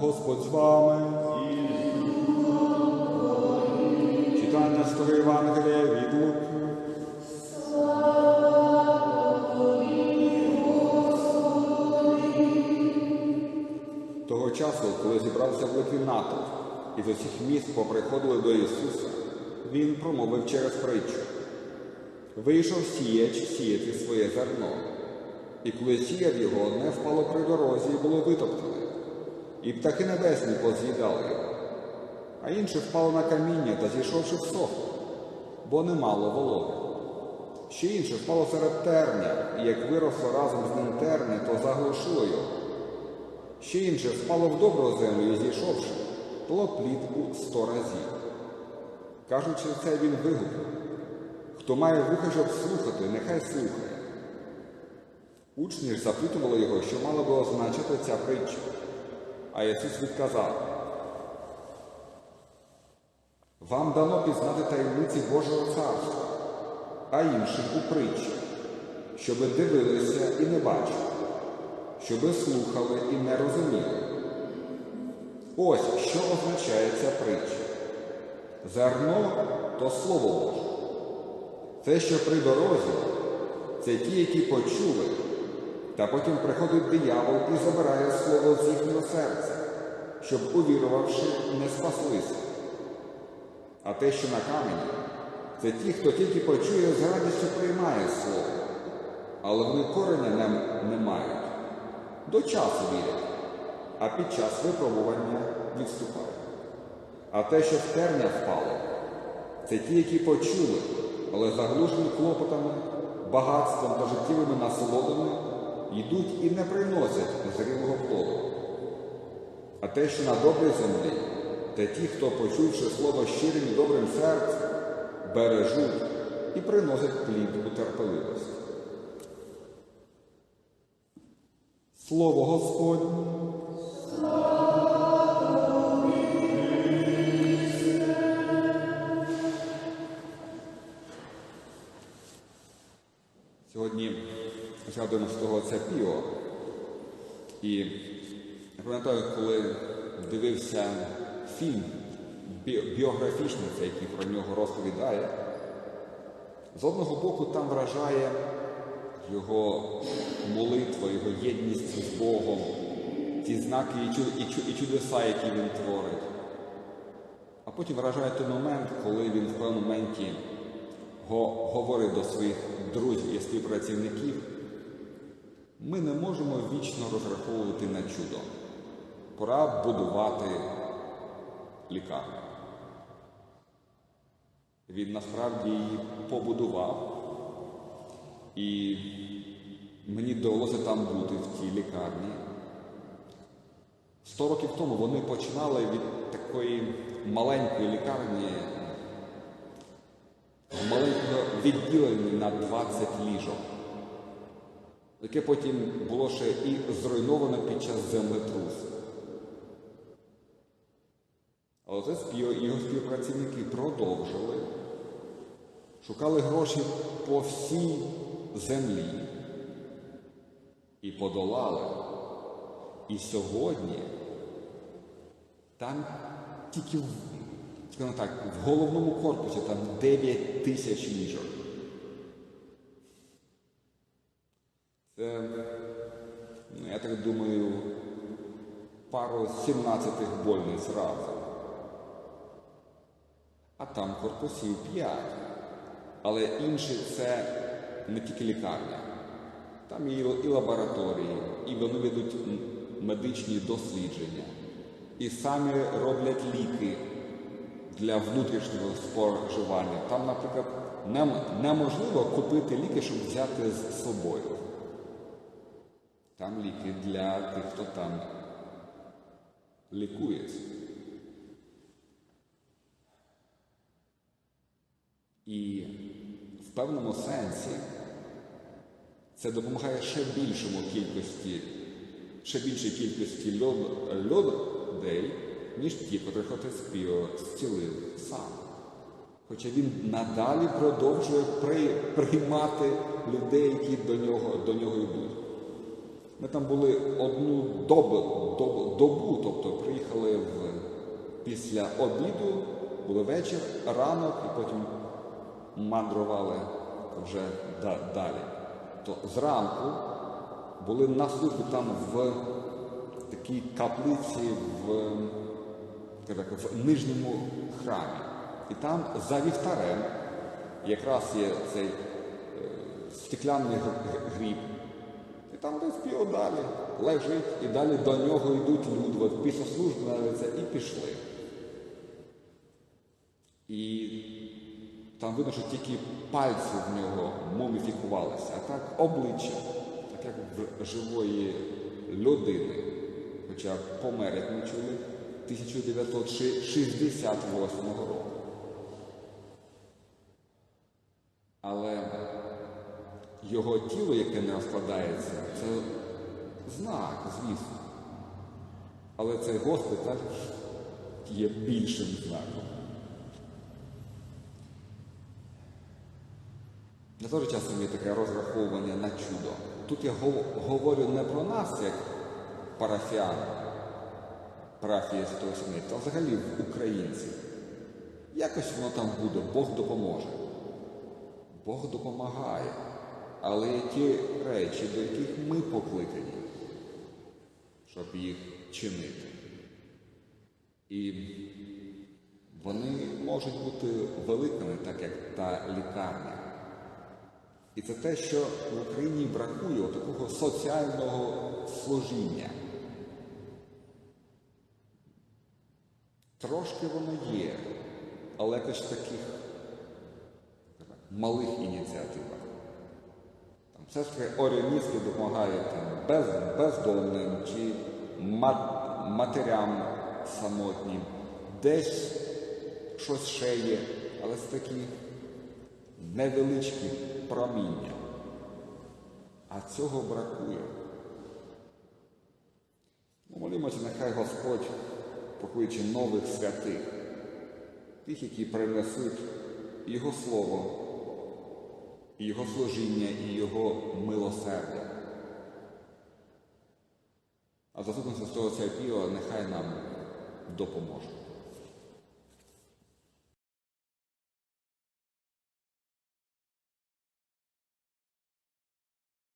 Господь з вами. Читання з Євангелія від Луки. Того часу, коли зібрався великий натовп, і з усіх міст поприходили до Ісуса, Він промовив через притчу. Вийшов сіяч сіяти своє зерно, і коли сіяв його, одне впало при дорозі і було витоптане, і птахи небесні поз'їдали його, а інше впало на каміння та зійшовши всохло, бо не мало вологи. Ще інше впало серед терня, і як виросло разом з ним терня, то заглушило його. Ще інше впало в добру землю і зійшовши, дало плід у сто разів. Кажучи це, він вигукнув. Хто має вуха, щоб слухати, нехай слухає. Учні ж запитували його, що мало би означати ця притча. А Ісус відказав, вам дано пізнати таємниці Божого царства, а іншим у притчі, щоби дивилися і не бачили, щоби слухали і не розуміли. Ось що означає ця притча. Зерно то Слово Боже. Те, що при дорозі, це ті, які почули, та потім приходить диявол і забирає слово з їхнього серця, щоб, увірувавши, не спаслися. А те, що на камені, це ті, хто тільки почує, з радістю приймає слово, але вони кореня не, не мають. До часу вірять, а під час випробування відступають. А те, що в терня впало, це ті, які почули, але заглушені клопотами, багатством та життєвими насолодами, йдуть і не приносять зрілого плоду. А те, що на добрій землі, це ті, хто, почувши слово щирим і добрим серцем, бережуть і приносять плід у терпеливості. Слово Господнє. Сьогодні згадуємо святого отця Піо. І я пам'ятаю, коли дивився фільм бі- біографічний, цей, який про нього розповідає, з одного боку там вражає його молитва, його єдність з Богом, ті знаки і, чу- і, чу- і чудеса, які він творить. А потім вражає той момент, коли він в певному моменті го- говорить до своїх друзів і співпрацівників, ми не можемо вічно розраховувати на чудо. Пора будувати лікарню. Він насправді її побудував, і мені довелося там бути в тій лікарні. Сто років тому вони починали від такої маленької лікарні, маленького відділення на 20 ліжок, яке потім було ще і зруйновано під час землетрусу. Але це його співпрацівники продовжили, шукали гроші по всій землі і подолали. І сьогодні там тільки в, так, в головному корпусі там 9 тисяч ліжок. Це, ну, я так думаю, пару 17 больниць разом. А там корпусів 5. Але інші це не тільки лікарня. Там і, і лабораторії, і вони ведуть медичні дослідження, і самі роблять ліки для внутрішнього споживання. Там, наприклад, нем- неможливо купити ліки, щоб взяти з собою. Там ліки для тих, хто там лікується. І в певному сенсі це допомагає ще більшому кількості, ще більшій кількості людей, ніж ті, котрих отець Піо зцілив сам. Хоча він надалі продовжує приймати людей, які до нього, до нього йдуть. Ми там були одну добу, добу, добу тобто приїхали в, після обіду, були вечір, ранок і потім мандрували вже да- далі. То зранку були на службі там в такій каплиці в, в нижньому храмі. І там за вівтарем якраз є цей е, г- гріб. Там десь півдалі лежить, і далі до нього йдуть люди. От після служби навіть і пішли. І там видно, що тільки пальці в нього муміфікувалися, а так обличчя, так як в живої людини. Хоча помер, ми чули, 1968 року. Але його тіло, яке не розкладається, це знак, звісно. Але цей госпіталь є більшим знаком. На той же час є таке розраховування на чудо. Тут я говорю не про нас, як парафіян, парафії Святого Сімейства, а взагалі українців. Якось воно там буде, Бог допоможе. Бог допомагає. Але є ті речі, до яких ми покликані, щоб їх чинити. І вони можуть бути великими, так як та лікарня. І це те, що в Україні бракує такого соціального служіння. Трошки воно є, але якось в таких малих ініціативах. Там сестри оріоністки допомагають там, без, бездомним чи ма- матерям самотнім. Десь щось ще є, але це такі невеличкі проміння. А цього бракує. Ну, молімося, нехай Господь покличе нових святих, тих, які принесуть Його Слово, Його служіння, і Його милосердя. А заступництво Святого Церпіла нехай нам допоможе.